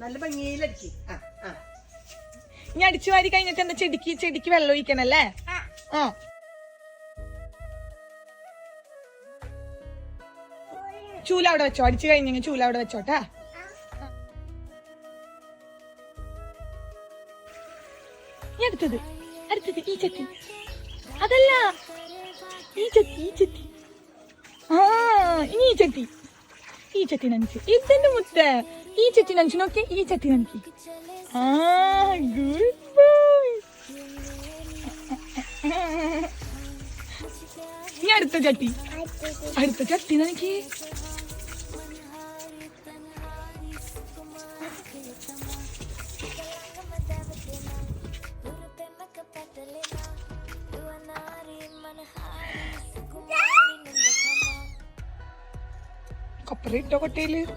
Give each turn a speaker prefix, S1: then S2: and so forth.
S1: നല്ല ഭംഗിയിലടിക്ക്. ആ ആ.
S2: ഇനി അടിച്ചു വാരി കഴിഞ്ഞിട്ട് എന്താ ചെടിക്ക് ചെടിക്ക് വെള്ളം ഒഴിക്കണല്ലേ? ആ. ചൂല അവിടെ വെച്ചോ അടിച്ചു കഴിഞ്ഞെങ്കിൽ ചൂല അവിടെ വെച്ചോട്ടാ. ഈ അടുത്തത് അടുത്തത് ഈ ചട്ടി. അതല്ല ഈ ചട്ടി ഈ ചട്ടി. ആ ഇനി ഈ ചട്ടി. ഈ ചട്ടി നനച്ച് ഇതെന്റെ മുത്ത. ഈ ചട്ടി നനച്ച് നോക്കി ഈ ചട്ടി നനക്കി ആ ഗുഡ് ബോയ് ഇനി അടുത്ത ചട്ടി. അടുത്ത ചട്ടി നനക്കി కప్పు రేట్ లేదు